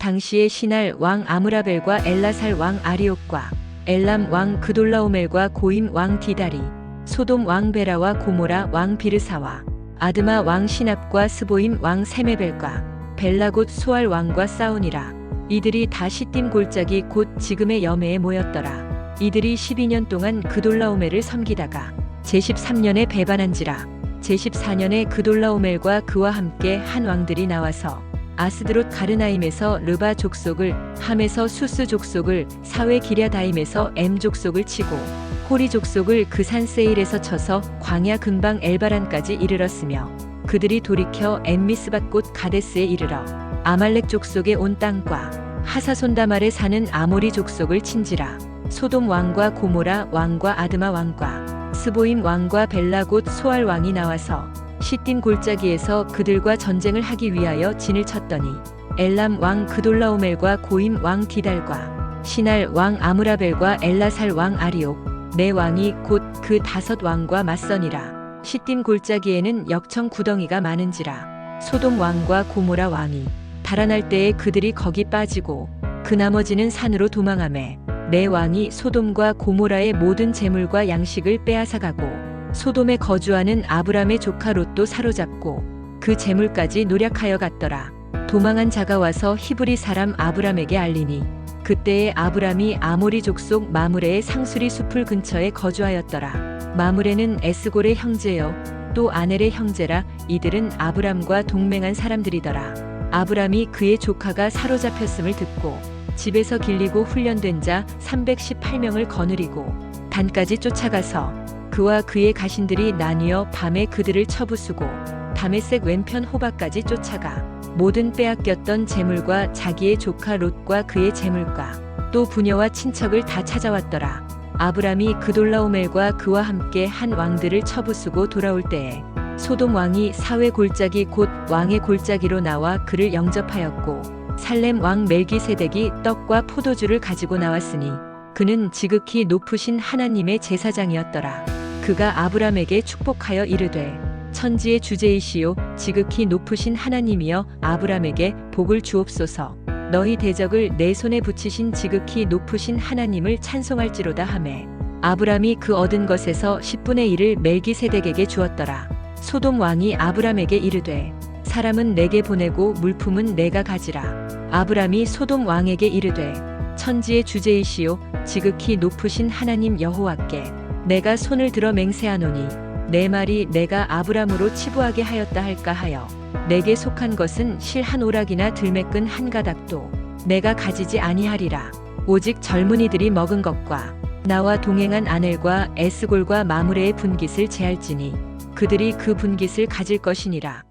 당시의 신할 왕 아므라벨과 엘라살 왕 아리옥과 엘람 왕 그돌라오멜과 고임 왕 디다리, 소돔 왕 베라와 고모라 왕 비르사와 아드마 왕 시납과 스보임 왕 세메벨과 벨라곳 소알 왕과 싸우니라. 이들이 다 시딤 골짜기 곧 지금의 여매에 모였더라. 이들이 12년 동안 그돌라오멜을 섬기다가 제13년에 배반한지라. 제14년에 그돌라오멜과 그와 함께 한 왕들이 나와서 아스드롯 가르나임에서 르바 족속을 함에서 수스 족속을 사회 기랴다임에서 엠 족속을 치고 호리 족속을 그산 세일에서 쳐서 광야 근방 엘바란까지 이르렀으며 그들이 돌이켜 엠미스밭 곳 가데스에 이르러 아말렉 족속의 온 땅과 하사손다말에 사는 아모리 족속을 친지라. 소돔 왕과 고모라 왕과 아드마 왕과 스보임 왕과 벨라 곧 소알 왕이 나와서 시딤 골짜기에서 그들과 전쟁을 하기 위하여 진을 쳤더니 엘람 왕 그돌라오멜과 고임 왕 디달과 신할 왕 아므라벨과 엘라살 왕 아리옥 네 왕이 곧 그 다섯 왕과 맞서니라. 시딤 골짜기에는 역청 구덩이가 많은지라 소돔 왕과 고모라 왕이 달아날 때에 그들이 거기 빠지고 그 나머지는 산으로 도망하매 네 왕이 소돔과 고모라의 모든 재물과 양식을 빼앗아가고 소돔에 거주하는 아브람의 조카 롯도 사로잡고 그 재물까지 노력하여 갔더라. 도망한 자가 와서 히브리 사람 아브람에게 알리니 그때에 아브람이 아모리 족속 마므레의 상수리 숲을 근처에 거주하였더라. 마므레는 에스골의 형제요 또 아넬의 형제라 이들은 아브람과 동맹한 사람들이더라. 아브람이 그의 조카가 사로잡혔음을 듣고 집에서 길리고 훈련된 자 318명을 거느리고 단까지 쫓아가서 그와 그의 가신들이 나뉘어 밤에 그들을 쳐부수고 다메섹 왼편 호박까지 쫓아가 모든 빼앗겼던 재물과 자기의 조카 롯과 그의 재물과 또 부녀와 친척을 다 찾아왔더라. 아브람이 그돌라오멜과 그와 함께 한 왕들을 쳐부수고 돌아올 때에 소돔 왕이 사회 골짜기 곧 왕의 골짜기로 나와 그를 영접하였고 살렘 왕 멜기세덱이 떡과 포도주를 가지고 나왔으니 그는 지극히 높으신 하나님의 제사장이었더라. 그가 아브람에게 축복하여 이르되 천지의 주제이시요 지극히 높으신 하나님이여 아브람에게 복을 주옵소서. 너희 대적을 내 손에 붙이신 지극히 높으신 하나님을 찬송할지로다 하매 아브람이 그 얻은 것에서 10분의 1을 멜기세덱에게 주었더라. 소돔 왕이 아브람에게 이르되 사람은 내게 보내고 물품은 내가 가지라. 아브람이 소돔 왕에게 이르되 천지의 주제이시요 지극히 높으신 하나님 여호와께 내가 손을 들어 맹세하노니 내 말이 내가 아브람으로 치부하게 하였다 할까 하여 내게 속한 것은 실 한 오락이나 들매끈 한 가닥도 내가 가지지 아니하리라. 오직 젊은이들이 먹은 것과 나와 동행한 아넬과 에스골과 마무레의 분깃을 제할지니 그들이 그 분깃을 가질 것이니라